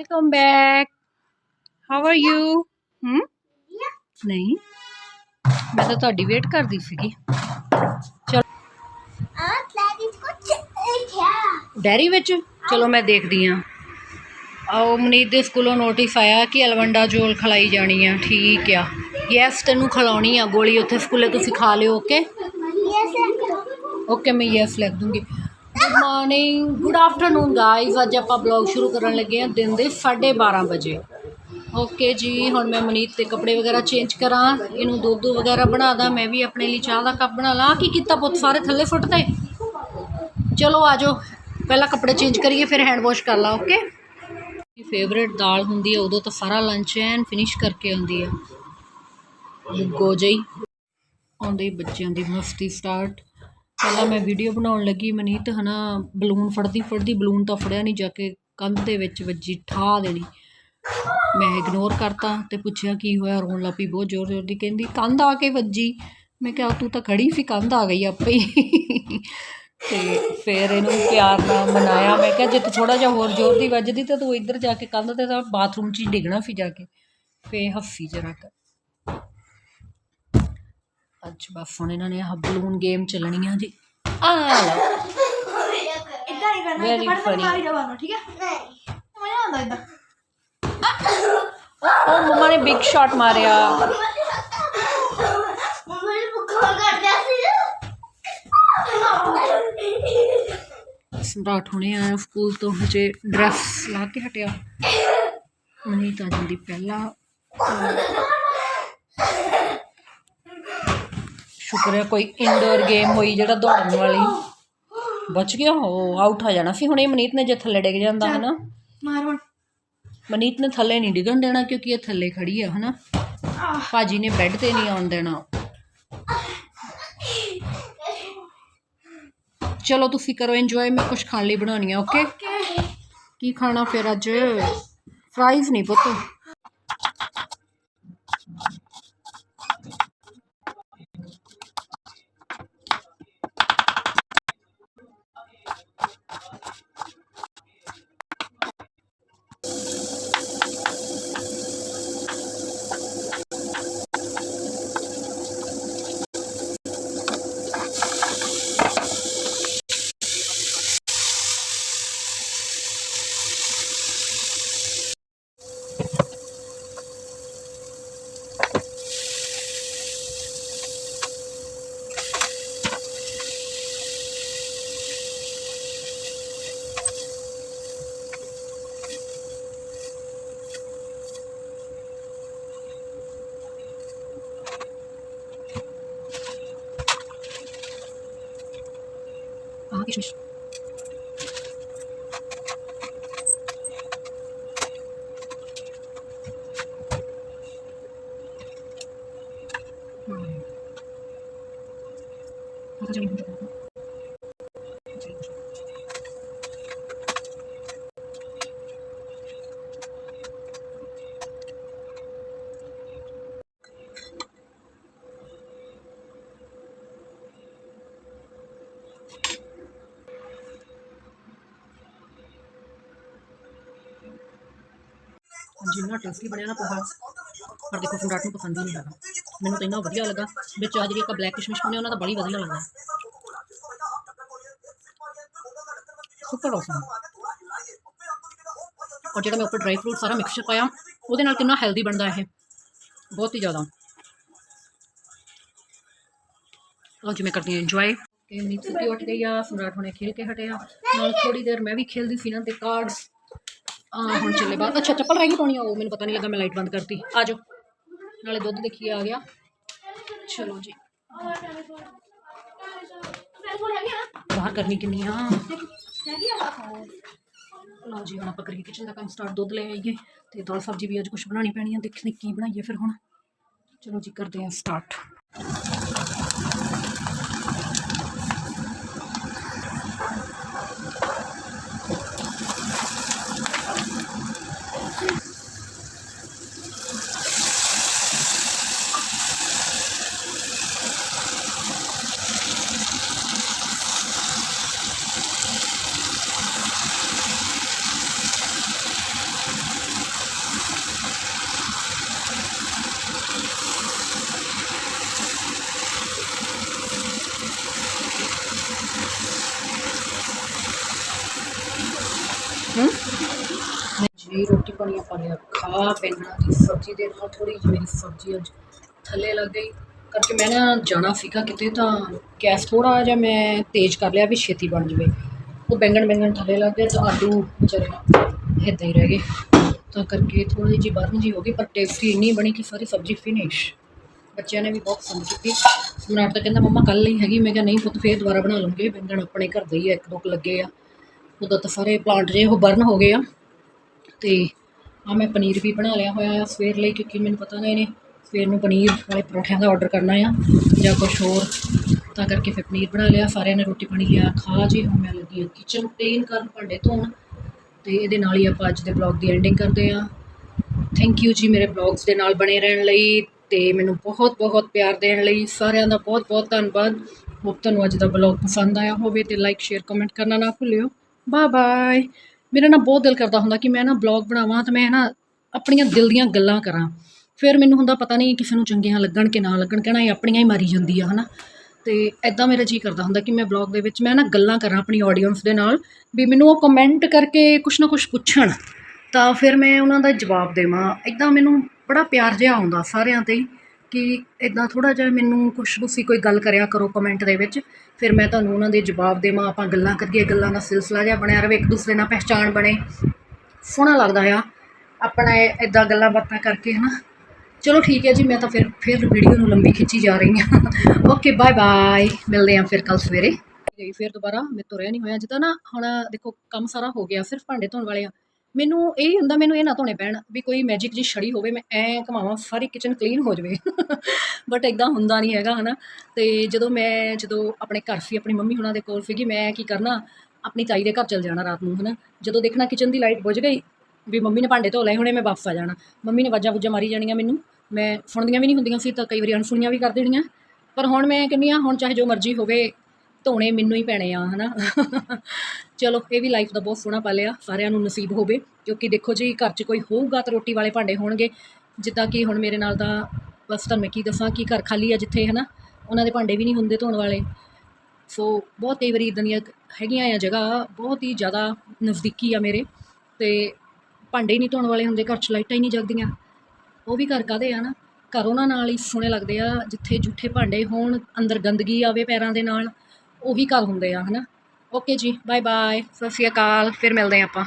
Welcome back how are you ਹਮ ਨਹੀਂ। ਮੈਂ ਤਾਂ ਤੁਹਾਡੀ ਵੇਟ ਕਰਦੀ ਸੀਗੀ। ਚਲ। ਡੈਰੀ ਵਿੱਚ? ਚਲੋ ਮੈਂ ਦੇਖਦੀ ਆ ਆਓ ਮਨੀਤ ਦੇ ਸਕੂਲੋਂ ਨੋਟਿਸ ਆਇਆ ਕਿ ਅਲਵੰਡਾ ਜੋਲ ਖਲਾਈ ਜਾਣੀ ਆ। ਠੀਕ ਆ। ਯੈਸ ਤੈਨੂੰ ਖਿਲਾਉਣੀ ਆ ਗੋਲੀ। ਉੱਥੇ ਸਕੂਲੇ ਤੁਸੀਂ ਖਾ ਲਿਓ ਓਕੇ ਓਕੇ ਮੈਂ ਯੈਸ ਲਿਖ ਦੂੰਗੀ। Good morning good afternoon guys ਅੱਜ ਆਪਾਂ ਬਲੌਗ ਸ਼ੁਰੂ ਕਰਨ ਲੱਗੇ ਹਾਂ ਦਿਨ ਦੇ 12:30 ਵਜੇ। ਓਕੇ ਜੀ, ਹੁਣ ਮੈਂ ਮਨੀਤ ਦੇ ਕੱਪੜੇ ਵਗੈਰਾ ਚੇਂਜ ਕਰਾਂ, ਇਹਨੂੰ ਦੁੱਧ ਵਗੈਰਾ ਬਣਾ ਦਾਂ, ਮੈਂ ਵੀ ਆਪਣੇ ਲਈ ਚਾਹ ਦਾ ਕੱਪ ਬਣਾ ਲਾਂ। ਕੀ ਕੀਤਾ ਪੁੱਤ, ਸਾਰੇ ਥੱਲੇ ਫੁੱਟਦੇ ਚਲੋ ਆਜੋ ਪਹਿਲਾਂ ਕੱਪੜੇ ਚੇਂਜ ਕਰੀਏ, ਫਿਰ ਹੈਂਡ ਵਾਸ਼ ਕਰ ਲਾਂ ਓਕੇ ਫੇਵਰੇਟ ਦਾਲ ਹੁੰਦੀ ਹੈ, ਉਦੋਂ ਤਾਂ ਸਾਰਾ ਲੰਚ ਐਨ ਫਿਨਿਸ਼ ਕਰਕੇ ਆਉਂਦੀ ਆ ਗੋ ਜਈ। ਆਉਂਦੇ ਬੱਚਿਆਂ ਦੀ ਮਸਤੀ ਸਟਾਰਟ ਪਹਿਲਾਂ ਮੈਂ ਵੀਡੀਓ ਬਣਾਉਣ ਲੱਗੀ, ਮਨੀਤ ਹਨਾ, ਬਲੂਨ ਫੜਦੀ ਫੜਦੀ ਬਲੂਨ ਤਾਂ ਫੜਿਆ ਨਹੀਂ ਜਾ ਕੇ ਕੰਧ ਦੇ ਵਿੱਚ ਵੱਜੀ ਠਾ ਦੇਣੀ। ਮੈਂ ਇਗਨੋਰ ਕਰਤਾ ਤੇ ਪੁੱਛਿਆ ਕੀ ਹੋਇਆ, ਰੋਣ ਲੱਪੀ ਬਹੁਤ ਜ਼ੋਰ ਜ਼ੋਰ ਦੀ, ਕਹਿੰਦੀ ਕੰਧ ਆ ਕੇ ਵੱਜੀ। ਮੈਂ ਕਿਹਾ, ਤੂੰ ਤਾਂ ਖੜੀ ਸੀ, ਕੰਧ ਆ ਗਈ ਆਪੇ ਹੀ। ਤੇ ਫਿਰ ਇਹਨੂੰ ਪਿਆਰ ਨਾਲ ਮਨਾਇਆ। ਮੈਂ ਕਿਹਾ, ਜੇ ਤੂੰ ਥੋੜਾ ਜਿਹਾ ਹੋਰ ਜ਼ੋਰ ਦੀ ਵੱਜਦੀ ਤਾਂ ਤੂੰ ਇੱਧਰ ਜਾ ਕੇ ਕੰਧ ਤੇ ਤਾਂ ਬਾਥਰੂਮ 'ਚ ਹੀ ਡਿੱਗਣਾ ਸੀ ਜਾ ਕੇ। ਫੇ ਹੱਫੀ ਜਰਾ ਕਰ ਅੱਜ ਬਸ ਹੁਣ ਇਹਨਾਂ ਨੇ ਆਹ ਬਲੂਨ ਗੇਮ ਚੱਲਣੀਆਂ ਜੀ। ਆ ਲਓ ਇਦਾਂ ਨਹੀਂ ਕਰਨਾ Very ਇੱਦਾਂ ਫੜ funny. ਮਾਰੀ ਜਾਵਾਂਗਾ ਠੀਕ ਹੈ? ਨਹੀਂ। ਮਜ਼ਾ ਆਉਂਦਾ ਇਦਾਂ ਉਹ ਮੰਮਾ ਨੇ ਬਿਗ ਸ਼ਾਟ ਮਾਰਿਆ। ਮੰਮਾ ਨੇ ਭੁੱਖਾ ਕਰ ਦਿਆ ਸੀ। ਸਮਰਾਟ ਹੁਣੇ ਆਇਆ ਸਕੂਲ ਤੋਂ ਹਜੇ ਡਰੈਸ ਲਾ ਕੇ ਹਟਿਆ। ਮਨੀਤ ਆ ਜਾਂਦੀ ਪਹਿਲਾਂ। ਸ਼ੁਕਰ ਹੈ ਕੋਈ ਇਨਡੋਰ ਗੇਮ ਹੋਈ ਜਿਹੜਾ ਦੌੜਨ ਵਾਲੀ। ਬਚ ਗਿਆ ਹੋ ਆਊਟ ਹੋ ਜਾਣਾ। ਸੀ ਹੁਣੇ ਮਨੀਤ ਨੇ ਜੇ ਥੱਲੇ ਡਿੱਗ ਜਾਂਦਾ ਹੈ ਨਾ ਮਾਰ ਹੁਣ। ਮਨੀਤ ਨੇ ਥੱਲੇ ਨਹੀਂ ਡਿੱਗਣ ਦੇਣਾ ਕਿਉਂਕਿ ਇਹ ਥੱਲੇ ਖੜੀ ਆ ਹਨਾ। ਭਾਜੀ ਨੇ ਬੈੱਡ ਤੇ ਨਹੀਂ ਆਉਣ ਦੇਣਾ। ਚਲੋ ਤੁਸੀਂ ਕਰੋ ਇੰਜੋਏ ਮੈਂ ਕੁਝ ਖਾਣ ਲਈ ਬਣਾਉਣੀ ਆ ਓਕੇ ਕੀ ਖਾਣਾ ਫਿਰ ਅੱਜ? ਫਰਾਈਜ਼ ਨਹੀਂ ਪੁੱਤ ਆਹ ਕਿਸ਼ਮਿਸ਼ ਜਿੰਨਾ ਟੇਸਟੀ ਬਣਿਆ ਨਾ ਪੋਹਾ। ਪਰ ਦੇਖੋ ਸਮਰਾਟ ਨੂੰ ਪਸੰਦ ਹੀ ਨਹੀਂ ਹੈਗਾ। ਮੈਨੂੰ ਤਾਂ ਇੰਨਾ ਵਧੀਆ ਲੱਗਾ। ਵਿੱਚ ਆ ਜਿਹੜੀ ਇੱਕ ਬਲੈਕ ਕਿਸ਼ਮਿਸ਼ ਬਣੀ ਉਹਨਾਂ ਦਾ ਬੜੀ ਵਧੀਆ ਲੱਗਦਾ। ਸੁਪਰ ਔਸਮ ਔਰ ਜਿਹੜਾ ਮੈਂ ਉੱਪਰ ਡਰਾਈ ਫਰੂਟ ਸਾਰਾ ਮਿਕਸਚਰ ਪਾਇਆ, ਉਹਦੇ ਨਾਲ ਕਿੰਨਾ ਹੈਲਦੀ ਬਣਦਾ ਇਹ। ਬਹੁਤ ਹੀ ਜ਼ਿਆਦਾ। ਲਓ ਜੀ, ਮੈਂ ਕਰਦੀ ਹਾਂ ਇੰਜੋਏ ਕਿ ਨੀਤ ਸੁੱਤੀ ਉੱਠ ਗਈ ਆ, ਸਮਰਾਟ ਹੁਣੇ ਖੇਲ ਕੇ ਹਟਿਆ ਨਾਲ ਥੋੜੀ ਦੇਰ ਮੈਂ ਵੀ ਖੇਲਦੀ ਸੀ ਨਾ, ਤੇ ਕਾਰਡਸ ਆ, ਹੁਣ ਚੱਲੇ ਬਾਅਦ ਅੱਛਾ, ਚੱਪਲ ਰਹਿ ਗਈ ਪਾਉਣੀ ਆ ਉਹ, ਮੈਨੂੰ ਪਤਾ ਨਹੀਂ ਲੱਗਾ ਮੈਂ ਲਾਈਟ ਬੰਦ ਕਰਤੀ। ਆ ਜਾਓ। ਨਾਲੇ ਦੁੱਧ ਦੇਖੀ ਆ ਗਿਆ। ਚਲੋ ਜੀ। ਬਾਹਰ ਕਰਨੀ ਕਿੰਨੀ ਆ। ਲਓ ਜੀ, ਹੁਣ ਆਪਾਂ ਕਰੀਏ ਕਿਚਨ ਦਾ ਕੰਮ ਸਟਾਰਟ ਦੁੱਧ ਲੈ ਆਈਏ ਤੇ ਦਾਲ ਸਬਜ਼ੀ ਵੀ ਅੱਜ ਕੁਝ ਬਣਾਉਣੀ ਪੈਣੀ ਆ, ਦੇਖਦੇ ਕੀ ਬਣਾਈਏ ਫਿਰ ਹੁਣ। ਚਲੋ ਜੀ, ਕਰਦੇ ਹਾਂ ਸਟਾਰਟ ਜੀ ਰੋਟੀ ਪਾਣੀ ਆਪਾਂ ਲਿਆ ਖਾ ਪੈਣਾ ਦੀ ਸਬਜ਼ੀ ਦੇ ਨਾਲ ਥੋੜੀ ਜਿਹੀ ਮੇਰੀ ਸਬਜ਼ੀ ਅੱਜ ਥੱਲੇ ਲੱਗ ਗਈ। ਕਰਕੇ ਮੈਂ ਨਾ ਜਾਣਾ ਸੀਗਾ ਕਿਤੇ ਤਾਂ ਗੈਸ ਥੋੜਾ ਜਿਹਾ ਮੈਂ ਤੇਜ਼ ਕਰ ਲਿਆ ਵੀ ਛੇਤੀ ਬਣ ਜਵੇ। ਉਹ ਬੈਂਗਣ ਬੈਂਗਣ ਥੱਲੇ ਲੱਗ ਗਏ ਤਾਂ ਆਲੂ ਵਿਚਾਰੇ ਇੱਦਾਂ ਹੀ ਰਹਿ ਗਏ। ਤਾਂ ਕਰਕੇ ਥੋੜੀ ਜਿਹੀ ਬਰਨ ਜੀ ਹੋ ਗਈ, ਪਰ ਟੇਸਟੀ ਇੰਨੀ ਬਣੀ ਕਿ ਸਾਰੀ ਸਬਜ਼ੀ ਫਿਨਿਸ਼ ਬੱਚਿਆਂ ਨੇ ਵੀ ਬਹੁਤ ਪਸੰਦ ਕੀਤੀ। ਮਨਾਟ ਤਾਂ ਕਹਿੰਦਾ ਮੰਮਾ ਕੱਲ ਨਹੀਂ ਹੈਗੀ, ਮੈਂ ਕਿਹਾ ਨਹੀਂ ਪੁੱਤ ਫੇਰ ਦੁਬਾਰਾ ਬਣਾ ਲਵਾਂਗੇ ਬੈਂਗਣ ਆਪਣੇ ਘਰ ਦੇ ਹੀ ਆ, ਇੱਕ ਦੋ ਕੁ ਲੱਗੇ ਆ। ਉਦੋਂ ਤਾਂ ਸਾਰੇ ਪਲਾਂਟ ਜੇ ਉਹ ਬਰਨ ਹੋ ਗਏ ਆ। ਤੇ ਆ ਮੈਂ ਪਨੀਰ ਵੀ ਬਣਾ ਲਿਆ ਹੋਇਆ ਆ ਸਵੇਰ ਲਈ ਕਿਉਂਕਿ ਮੈਨੂੰ ਪਤਾ ਨਾ ਇਹਨੇ ਸਵੇਰ ਨੂੰ ਪਨੀਰ ਵਾਲੇ ਪਰੌਂਠਿਆਂ ਦਾ ਆਰਡਰ ਕਰਨਾ ਆ ਜਾਂ ਕੁਛ ਹੋਰ। ਤਾਂ ਕਰਕੇ ਫਿਰ ਪਨੀਰ ਬਣਾ ਲਿਆ, ਸਾਰਿਆਂ ਨੇ ਰੋਟੀ ਪਾਣੀ ਲਿਆ, ਖਾ ਜੀ, ਹੁਣ ਮੈਂ ਲੱਗੀ ਹਾਂ ਕਿਚਨ ਕਲੀਨ ਕਰਨ ਭਾਂਡੇ ਧੋਣ। ਤੇ ਇਹਦੇ ਨਾਲ ਹੀ ਆਪਾਂ ਅੱਜ ਦੇ ਬਲੌਗ ਦੀ ਐਂਡਿੰਗ ਕਰਦੇ ਹਾਂ ਥੈਂਕ ਯੂ ਜੀ ਮੇਰੇ ਬਲੌਗਸ ਦੇ ਨਾਲ ਬਣੇ ਰਹਿਣ ਲਈ ਤੇ ਮੈਨੂੰ ਬਹੁਤ ਬਹੁਤ ਪਿਆਰ ਦੇਣ ਲਈ। ਸਾਰਿਆਂ ਦਾ ਬਹੁਤ ਬਹੁਤ ਧੰਨਵਾਦ। ਹੋਪ ਤੁਹਾਨੂੰ ਅੱਜ ਦਾ ਬਲੌਗ ਪਸੰਦ ਆਇਆ ਹੋਵੇ ਤੇ ਲਾਈਕ ਸ਼ੇਅਰ ਕਮੈਂਟ ਕਰਨਾ ਨਾ ਭੁੱਲਿਓ। ਬਾਏ ਬਾਏ ਮੇਰਾ ਨਾ ਬਹੁਤ ਦਿਲ ਕਰਦਾ ਹੁੰਦਾ ਕਿ ਮੈਂ ਨਾ ਬਲੌਗ ਬਣਾਵਾਂ ਤੇ ਮੈਂ ਨਾ ਆਪਣੀਆਂ ਦਿਲ ਦੀਆਂ ਗੱਲਾਂ ਕਰਾਂ। ਫਿਰ ਮੈਨੂੰ ਹੁੰਦਾ ਪਤਾ ਨਹੀਂ ਕਿਸੇ ਨੂੰ ਚੰਗੀਆਂ ਲੱਗਣ ਕਿ ਨਾ ਲੱਗਣ, ਕਹਿਣਾ ਇਹ ਆਪਣੀਆਂ ਹੀ ਮਾਰੀ ਜਾਂਦੀ ਆ, ਹਨਾ? ਤੇ ਐਦਾਂ ਮੇਰਾ ਜੀ ਕਰਦਾ ਹੁੰਦਾ ਕਿ ਮੈਂ ਬਲੌਗ ਦੇ ਵਿੱਚ ਮੈਂ ਨਾ ਗੱਲਾਂ ਕਰਾਂ ਆਪਣੀ ਆਡੀਅנס ਦੇ ਨਾਲ, ਵੀ ਮੈਨੂੰ ਉਹ ਕਮੈਂਟ ਕਰਕੇ ਕੁਛ ਨਾ ਕੁਛ ਪੁੱਛਣ। ਤਾਂ ਫਿਰ ਮੈਂ ਉਹਨਾਂ ਦਾ ਜਵਾਬ ਦੇਵਾਂ। ਇਦਾਂ ਮੈਨੂੰ ਬੜਾ ਪਿਆਰ ਜਿਹਾ ਆਉਂਦਾ ਸਾਰਿਆਂ ਤੇ ਹੀ। ਕਿ ਇਦਾਂ ਥੋੜਾ ਜਿਹਾ ਮੈਨੂੰ ਕੁਛ ਤੁਸੀਂ ਕੋਈ ਗੱਲ ਕਰਿਆ ਕਰੋ ਕਮੈਂਟ ਦੇ ਵਿੱਚ, ਫਿਰ ਮੈਂ ਤੁਹਾਨੂੰ ਉਹਨਾਂ ਦੇ ਜਵਾਬ ਦੇਵਾਂ, ਆਪਾਂ ਗੱਲਾਂ ਕਰੀਏ, ਗੱਲਾਂ ਦਾ ਸਿਲਸਿਲਾ ਜਿਹਾ ਬਣਿਆ ਰਵੇ, ਇੱਕ ਦੂਸਰੇ ਨਾਲ ਪਹਿਚਾਣ ਬਣੇ। ਸੋਹਣਾ ਲੱਗਦਾ ਆ, ਆਪਣਾ ਇਦਾਂ ਗੱਲਾਂ ਬਾਤਾਂ ਕਰਕੇ, ਹਨਾ? ਚਲੋ ਠੀਕ ਹੈ ਜੀ, ਮੈਂ ਤਾਂ ਫਿਰ ਫਿਰ ਵੀਡੀਓ ਨੂੰ ਲੰਬੀ ਖਿੱਚੀ ਜਾ ਰਹੀ ਹਾਂ। ਓਕੇ ਬਾਏ ਬਾਏ ਮਿਲਦੇ ਹਾਂ ਫਿਰ ਕੱਲ ਸਵੇਰੇ। ਗਈ ਫਿਰ ਦੁਬਾਰਾ, ਮੇਰੇ ਤੋਂ ਰਹਿ ਨਹੀਂ ਹੋਇਆ, ਜਿੱਦਾਂ ਨਾ ਹੁਣ ਦੇਖੋ, ਕੰਮ ਸਾਰਾ ਹੋ ਗਿਆ, ਸਿਰਫ ਭਾਂਡੇ ਧੋਣ ਵਾਲੇ ਆ। ਮੈਨੂੰ ਇਹ ਹੁੰਦਾ ਮੈਨੂੰ ਇਹ ਨਾ ਧੋਣੇ ਪੈਣ ਵੀ ਕੋਈ ਮੈਜਿਕ ਜੀ ਛੜੀ ਹੋਵੇ, ਮੈਂ ਐ ਘਮਾਵਾਂ ਸਾਰੀ ਕਿਚਨ ਕਲੀਨ ਹੋ ਜਾਵੇ। ਬਟ ਇਦਾਂ ਹੁੰਦਾ ਨਹੀਂ ਹੈਗਾ, ਹਨਾ। ਤੇ ਜਦੋਂ ਮੈਂ, ਜਦੋਂ ਆਪਣੇ ਘਰ ਸੀ, ਆਪਣੀ ਮੰਮੀ ਹੁਣਾਂ ਦੇ ਕੋਲ ਸੀਗੀ, ਮੈਂ ਕੀ ਕਰਨਾ, ਆਪਣੀ ਤਾਈ ਦੇ ਘਰ ਚਲ ਜਾਣਾ ਰਾਤ ਨੂੰ, ਹਨਾ। ਜਦੋਂ ਦੇਖਣਾ ਕਿਚਨ ਦੀ ਲਾਈਟ ਬੁਝ ਗਈ, ਵੀ ਮੰਮੀ ਨੇ ਭਾਂਡੇ ਧੋ ਲਏ ਹੁਣੇ, ਮੈਂ ਵਾਪਸ ਆ ਜਾਣਾ। ਮੰਮੀ ਨੇ ਵਾਜਾਂ ਵੂਜਾਂ ਮਾਰੀ ਜਾਣੀਆਂ ਮੈਨੂੰ। ਮੈਂ ਸੁਣਦੀਆਂ ਵੀ ਨਹੀਂ ਹੁੰਦੀਆਂ ਸੀ, ਤਾਂ ਕਈ ਵਾਰੀ ਅਣਸੁਣੀਆਂ ਵੀ ਕਰ ਦੇਣੀਆਂ। ਪਰ ਹੁਣ ਮੈਂ ਕਹਿੰਦੀ ਹਾਂ ਹੁਣ ਚਾਹੇ ਜੋ ਮਰਜ਼ੀ ਹੋਵੇ ਧੋਣੇ ਮੈਨੂੰ ਹੀ ਪੈਣੇ ਆ, ਹਨਾ। ਚਲੋ, ਇਹ ਵੀ ਲਾਈਫ ਦਾ ਬਹੁਤ ਸੋਹਣਾ ਪਲ ਆ, ਸਾਰਿਆਂ ਨੂੰ ਨਸੀਬ ਹੋਵੇ, ਕਿਉਂਕਿ ਦੇਖੋ ਜੀ, ਘਰ 'ਚ ਕੋਈ ਹੋਊਗਾ ਤਾਂ ਰੋਟੀ ਵਾਲੇ ਭਾਂਡੇ ਹੋਣਗੇ। ਜਿੱਦਾਂ ਕਿ ਹੁਣ ਮੇਰੇ ਨਾਲ ਤਾਂ ਬਸ ਤੁਹਾਨੂੰ ਮੈਂ ਕੀ ਦੱਸਾਂ ਕਿ ਘਰ ਖਾਲੀ ਆ ਜਿੱਥੇ, ਹਨਾ, ਉਹਨਾਂ ਦੇ ਭਾਂਡੇ ਵੀ ਨਹੀਂ ਹੁੰਦੇ ਧੋਣ ਵਾਲੇ। ਸੋ, ਬਹੁਤ ਕਈ ਵਾਰੀ ਇੱਦਾਂ ਦੀਆਂ ਹੈਗੀਆਂ ਆ ਜਗ੍ਹਾ, ਬਹੁਤ ਹੀ ਜ਼ਿਆਦਾ ਨਜ਼ਦੀਕੀ ਆ ਮੇਰੇ। ਤੇ ਭਾਂਡੇ ਹੀ ਨਹੀਂ ਧੋਣ ਵਾਲੇ ਹੁੰਦੇ, ਘਰ 'ਚ ਲਾਈਟਾਂ ਹੀ ਨਹੀਂ ਜਗਦੀਆਂ। ਉਹ ਵੀ ਘਰ ਕਾਹਦੇ ਆ ਨਾ ਘਰ ਉਹਨਾਂ ਨਾਲ ਹੀ ਸੋਹਣੇ ਲੱਗਦੇ ਆ, ਜਿੱਥੇ ਜੂਠੇ ਭਾਂਡੇ ਹੋਣ, ਅੰਦਰ ਗੰਦਗੀ ਆਵੇ ਪੈਰਾਂ ਦੇ ਨਾਲ। ਉਹੀ ਘਰ ਹੁੰਦੇ ਆ, ਹਨਾ? ਓਕੇ ਜੀ ਬਾਏ ਬਾਏ ਸਤਿ ਸ਼੍ਰੀ ਅਕਾਲ, ਫਿਰ ਮਿਲਦੇ ਹਾਂ ਆਪਾਂ।